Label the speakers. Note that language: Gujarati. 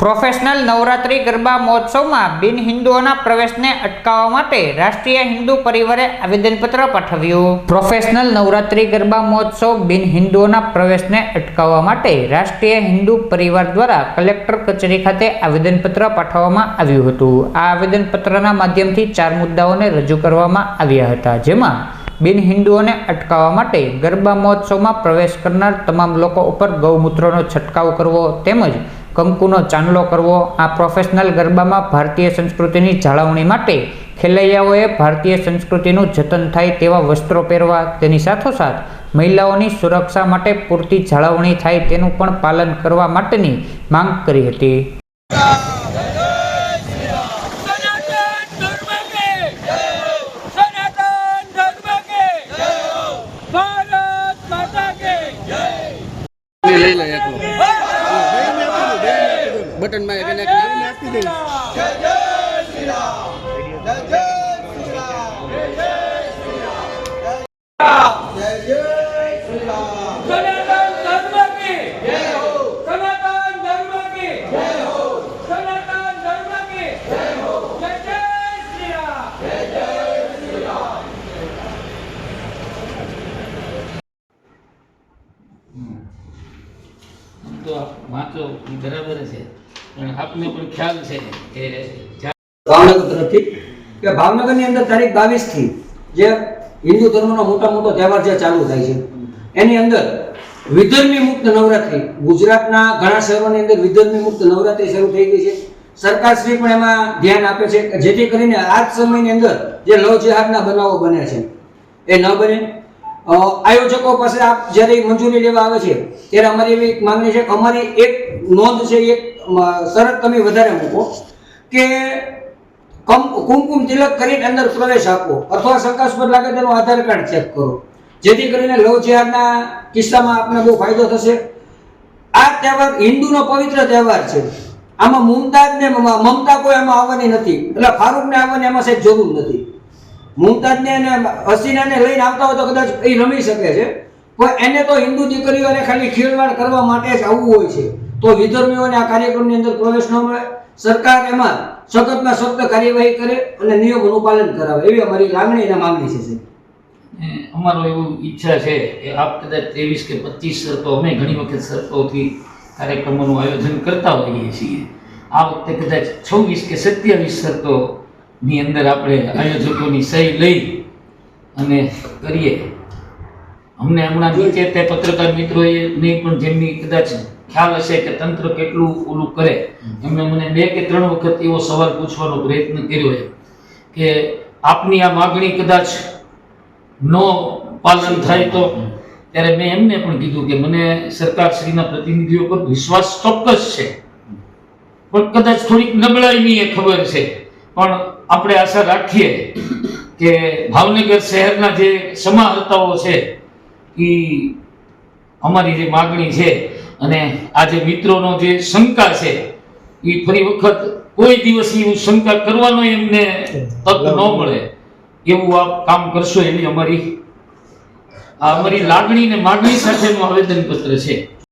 Speaker 1: પ્રોફેશનલ નવરાત્રી ગરબા મહોત્સવમાં બિન હિન્દુઓના પ્રવેશને અટકાવવા માટે રાષ્ટ્રીય હિન્દુ પરિવારે આવેદનપત્ર પાઠવ્યું. પ્રોફેશનલ નવરાત્રી ગરબા મહોત્સવ બિન હિન્દુઓના પ્રવેશને અટકાવવા માટે રાષ્ટ્રીય હિન્દુ પરિવાર દ્વારા કલેક્ટર કચેરી ખાતે આવેદનપત્ર પાઠવવામાં આવ્યું હતું. આ આવેદનપત્રના માધ્યમથી ચાર મુદ્દાઓને રજૂ કરવામાં આવ્યા હતા, જેમાં બિન હિન્દુઓને અટકાવવા માટે ગરબા મહોત્સવમાં પ્રવેશ કરનાર તમામ લોકો ઉપર ગૌમૂત્રનો છંટકાવ કરવો તેમજ કંકુનો ચાંદલો કરવો આ પ્રોફેશનલ ગરબામાં ભારતીય સંસ્કૃતિની જાળવણી માટે ખેલૈયાઓએ ભારતીય સંસ્કૃતિનું જતન થાય તેવા વસ્ત્રો પહેરવા તેની સાથોસાથ મહિલાઓની સુરક્ષા માટે પૂરતી જાળવણી થાય તેનું પણ પાલન કરવા માટેની માંગ કરી હતી.
Speaker 2: બટનમાં એક નાખી દે
Speaker 3: સનાતન ધર્મ કે. સનાતન ધર્મ કે. સનાતન ધર્મ કે. જય જય શ્રી રામ.
Speaker 4: આમ તો આપ વાંચો એ બરાબર છે. આપને પણ ખ્યાલ છે કે
Speaker 5: ભાવનગર તરફથી કે ભાવનગરની અંદર તારીખ બાવીસથી જે હિન્દુ ધર્મનો મોટા મોટો તહેવાર જે ચાલુ થાય છે, એની અંદર વિધર્મી મુક્ત નવરાત્રી, ગુજરાતના ઘણા શહેરોની અંદર વિધર્મી મુક્ત નવરાત્રી શરૂ થઈ ગઈ છે. સરકારશ્રી પણ એમાં ધ્યાન આપે છે કે જેથી કરીને આ જ સમયની અંદર જે લવ જેહાદના બનાવો બને છે, એ ન બને. આયોજકો પાસે આપ જ્યારે મંજૂરી લેવા આવે છે, ત્યારે અમારી એવી માંગણી છે કે અમારી એક નોંધ છે, એક શરત તમે વધારે મૂકો કે કમ- કુમકુમ તિલક કરીને અંદર પ્રવેશ આપો. અથવા શંકાસ્પદ લાગે તેનું આધાર કાર્ડ ચેક કરો. જેથી કરીને લવ જેહાદના કિસ્સામાં આપને બહુ ફાયદો થશે. આ તહેવાર હિન્દુનો પવિત્ર તહેવાર છે. આમાં મુમતાજ ને મમતા કોઈ એમાં આવવાની નથી. એટલે ફારૂક ને આવવાની એમાં સાહેબ જરૂર નથી. મુમતાજ ને અને હસીનાને લઈને આવતા હોય તો કદાચ એ રમી શકે છે. પણ એને તો હિન્દુ દીકરીઓને ખાલી ખેલવાડ કરવા માટે જ આવવું હોય છે. તો વિધર્મીઓને આ કાર્યક્રમની અંદર પ્રવેશ ન મળે. સરકાર એમાં સતતમાં સખ્ત કાર્યવાહી કરે અને નિયમોનું પાલન કરાવે. એવી અમારી લાગણી અને માંગણી છે
Speaker 4: અમારો એવું ઈચ્છા છે કે આપ કદાચ ત્રેવીસ કે પચીસ શરતો અમે ઘણી વખત શરતોથી કાર્યક્રમોનું આયોજન કરતા હોઈએ છીએ. આ વખતે કદાચ છવ્વીસ કે સત્યાવીસ શરતોની અંદર આપણે આયોજકોની સહી લઈ અને કરીએ. અમને હમણાં નીચે તે પત્રકાર મિત્રોએ નહીં પણ જેમની કદાચ ખ્યાલ હશે કે તંત્ર કેટલું ઓલું કરે એમણે મને બે કે ત્રણ વખત એવો સવાલ પૂછવાનો પ્રયત્ન કર્યો છે કે આપની આ માગણી કદાચ નો પાલન થાય તો? ત્યારે મેં એમને પણ કીધું કે મને સરકારશ્રીના પ્રતિનિધિઓ પર વિશ્વાસ ચોક્કસ છે. પણ કદાચ થોડીક નબળાઈની એ ખબર છે. પણ આપણે આશા રાખીએ કે ભાવનગર શહેરના જે સમાહર્તાઓ છે એ અમારી જે માગણી છે અને આ જે મિત્રોનો જે શંકા છે એ ફરી વખત કોઈ દિવસ એવું શંકા કરવાનો એમને તક ન મળે. એવું આપ કામ કરશો એવી અમારી, આ અમારી લાગણી ને માગણી સાથેનું આવેદન પત્ર છે.